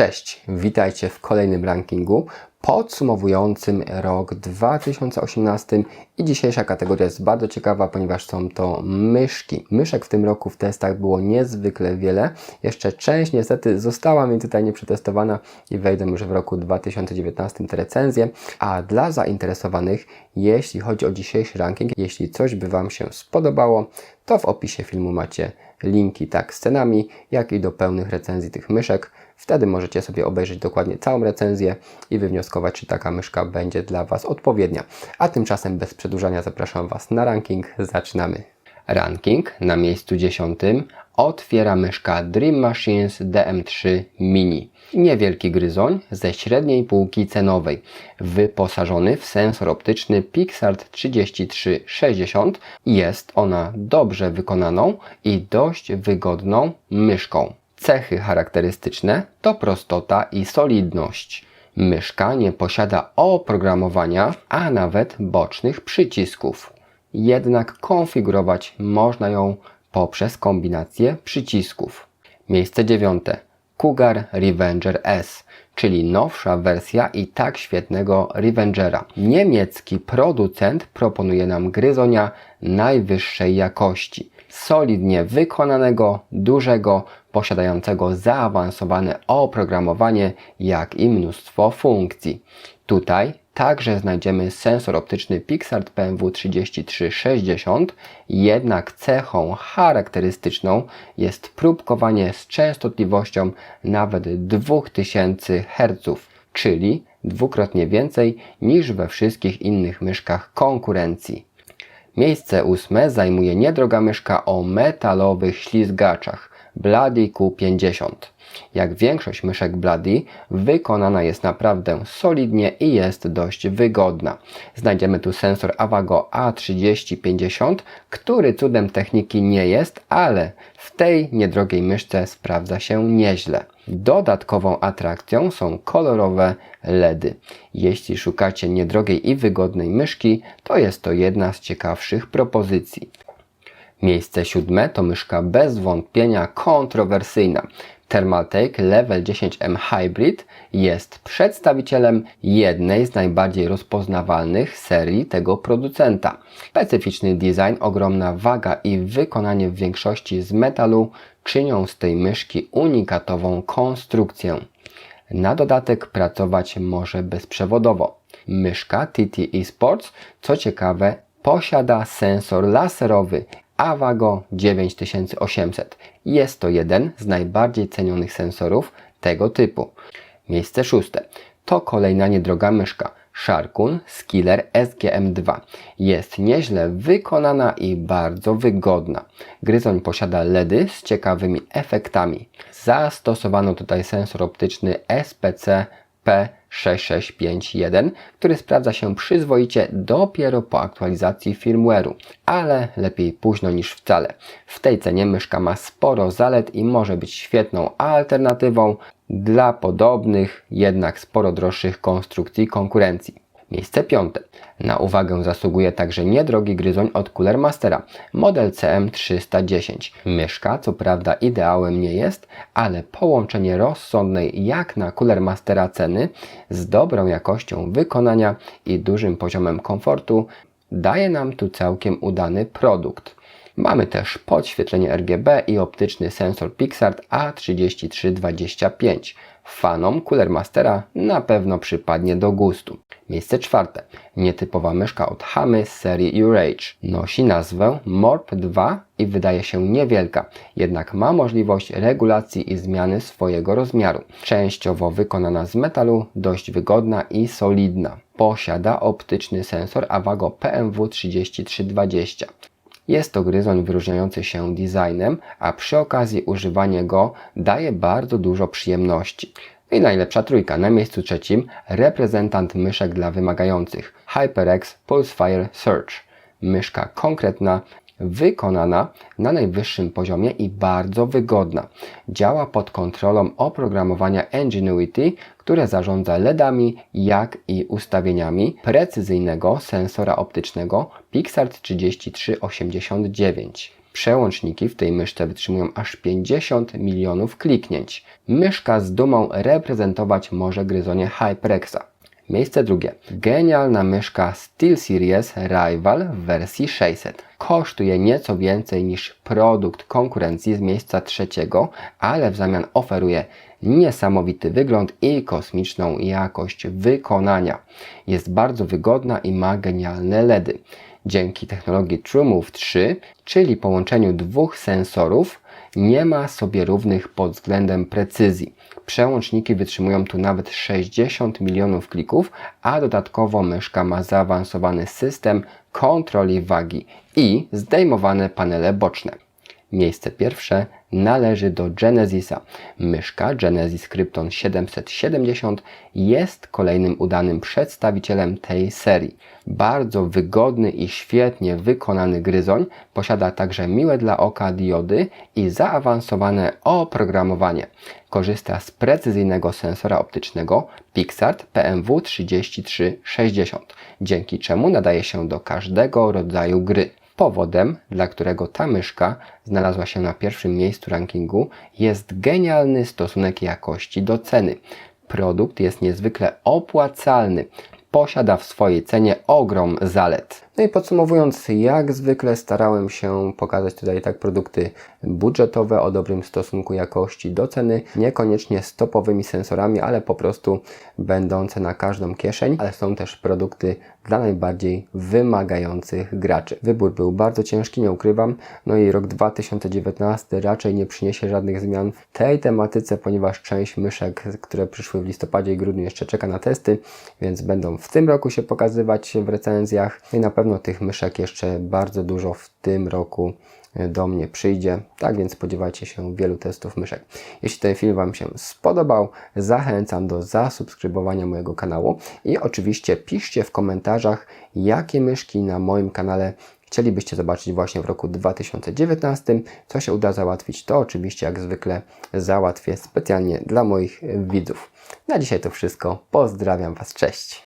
Cześć, witajcie w kolejnym rankingu podsumowującym rok 2018 i dzisiejsza kategoria jest bardzo ciekawa, ponieważ są to myszki. Myszek w tym roku w testach było niezwykle wiele. Jeszcze część niestety została mi tutaj nieprzetestowana i wejdę już w roku 2019 te recenzje. A dla zainteresowanych, jeśli chodzi o dzisiejszy ranking, jeśli coś by Wam się spodobało, to w opisie filmu macie linki tak z cenami, jak i do pełnych recenzji tych myszek. Wtedy możecie sobie obejrzeć dokładnie całą recenzję i wywnioskować, czy taka myszka będzie dla Was odpowiednia. A tymczasem bez przedłużania zapraszam Was na ranking. Zaczynamy. Ranking na miejscu dziesiątym otwiera myszka Dream Machines DM3 Mini. Niewielki gryzoń ze średniej półki cenowej, wyposażony w sensor optyczny Pixart 3360. Jest ona dobrze wykonaną i dość wygodną myszką. Cechy charakterystyczne to prostota i solidność. Myszka nie posiada oprogramowania, a nawet bocznych przycisków. Jednak konfigurować można ją poprzez kombinację przycisków. Miejsce dziewiąte. Cougar Revenger S, czyli nowsza wersja i tak świetnego Revengera. Niemiecki producent proponuje nam gryzonia najwyższej jakości. Solidnie wykonanego, dużego, posiadającego zaawansowane oprogramowanie, jak i mnóstwo funkcji. Tutaj także znajdziemy sensor optyczny Pixart PMW 3360, jednak cechą charakterystyczną jest próbkowanie z częstotliwością nawet 2000 Hz, czyli dwukrotnie więcej niż we wszystkich innych myszkach konkurencji. Miejsce ósme zajmuje niedroga myszka o metalowych ślizgaczach Bloody Q50. Jak większość myszek Bloody, wykonana jest naprawdę solidnie i jest dość wygodna. Znajdziemy tu sensor Avago A3050, który cudem techniki nie jest, ale w tej niedrogiej myszce sprawdza się nieźle. Dodatkową atrakcją są kolorowe LEDy. Jeśli szukacie niedrogiej i wygodnej myszki, to jest to jedna z ciekawszych propozycji. Miejsce siódme to myszka bez wątpienia kontrowersyjna. Thermaltake Level 10M Hybrid jest przedstawicielem jednej z najbardziej rozpoznawalnych serii tego producenta. Specyficzny design, ogromna waga i wykonanie w większości z metalu czynią z tej myszki unikatową konstrukcję. Na dodatek pracować może bezprzewodowo. Myszka TT Sports, co ciekawe, posiada sensor laserowy Avago 9800. Jest to jeden z najbardziej cenionych sensorów tego typu. Miejsce szóste. To kolejna niedroga myszka. Sharkun Skiller SGM2. Jest nieźle wykonana i bardzo wygodna. Gryzoń posiada LEDy z ciekawymi efektami. Zastosowano tutaj sensor optyczny SPC P6651, który sprawdza się przyzwoicie dopiero po aktualizacji firmware'u, ale lepiej późno niż wcale. W tej cenie myszka ma sporo zalet i może być świetną alternatywą dla podobnych, jednak sporo droższych konstrukcji konkurencji. Miejsce piąte. Na uwagę zasługuje także niedrogi gryzoń od Cooler Mastera, model CM310. Myszka co prawda ideałem nie jest, ale połączenie rozsądnej jak na Cooler Mastera ceny z dobrą jakością wykonania i dużym poziomem komfortu daje nam tu całkiem udany produkt. Mamy też podświetlenie RGB i optyczny sensor Pixart A3325. Fanom Cooler Mastera na pewno przypadnie do gustu. Miejsce czwarte. Nietypowa myszka od Hamy z serii Urage. Nosi nazwę Morp 2 i wydaje się niewielka, jednak ma możliwość regulacji i zmiany swojego rozmiaru. Częściowo wykonana z metalu, dość wygodna i solidna. Posiada optyczny sensor Avago PMW 3320. Jest to gryzoń wyróżniający się designem, a przy okazji używanie go daje bardzo dużo przyjemności. I najlepsza trójka. Na miejscu trzecim reprezentant myszek dla wymagających HyperX Pulsefire Search. Myszka konkretna, wykonana na najwyższym poziomie i bardzo wygodna. Działa pod kontrolą oprogramowania Ingenuity, które zarządza LEDami, jak i ustawieniami precyzyjnego sensora optycznego Pixart 3389. Przełączniki w tej myszce wytrzymują aż 50 milionów kliknięć. Myszka z dumą reprezentować może gryzonie HyperXa. Miejsce drugie. Genialna myszka SteelSeries Rival w wersji 600. Kosztuje nieco więcej niż produkt konkurencji z miejsca trzeciego, ale w zamian oferuje niesamowity wygląd i kosmiczną jakość wykonania. Jest bardzo wygodna i ma genialne LEDy. Dzięki technologii TrueMove 3, czyli połączeniu dwóch sensorów, nie ma sobie równych pod względem precyzji. Przełączniki wytrzymują tu nawet 60 milionów klików, a dodatkowo myszka ma zaawansowany system kontroli wagi i zdejmowane panele boczne. Miejsce pierwsze należy do Genesisa. Myszka Genesis Krypton 770 jest kolejnym udanym przedstawicielem tej serii. Bardzo wygodny i świetnie wykonany gryzoń, posiada także miłe dla oka diody i zaawansowane oprogramowanie. Korzysta z precyzyjnego sensora optycznego Pixart PMW 3360, dzięki czemu nadaje się do każdego rodzaju gry. Powodem, dla którego ta myszka znalazła się na pierwszym miejscu rankingu, jest genialny stosunek jakości do ceny. Produkt jest niezwykle opłacalny. Posiada w swojej cenie ogrom zalet. No i podsumowując, jak zwykle starałem się pokazać tutaj tak produkty budżetowe o dobrym stosunku jakości do ceny, niekoniecznie z topowymi sensorami, ale po prostu będące na każdą kieszeń, ale są też produkty dla najbardziej wymagających graczy. Wybór był bardzo ciężki, nie ukrywam, no i rok 2019 raczej nie przyniesie żadnych zmian w tej tematyce, ponieważ część myszek, które przyszły w listopadzie i grudniu jeszcze czeka na testy, więc będą w tym roku się pokazywać w recenzjach No i na pewno tych myszek jeszcze bardzo dużo w tym roku do mnie przyjdzie. Tak więc spodziewajcie się wielu testów myszek. Jeśli ten film Wam się spodobał, zachęcam do zasubskrybowania mojego kanału i oczywiście piszcie w komentarzach, jakie myszki na moim kanale chcielibyście zobaczyć właśnie w roku 2019. Co się uda załatwić, to oczywiście jak zwykle załatwię specjalnie dla moich widzów. Na dzisiaj to wszystko. Pozdrawiam Was, cześć!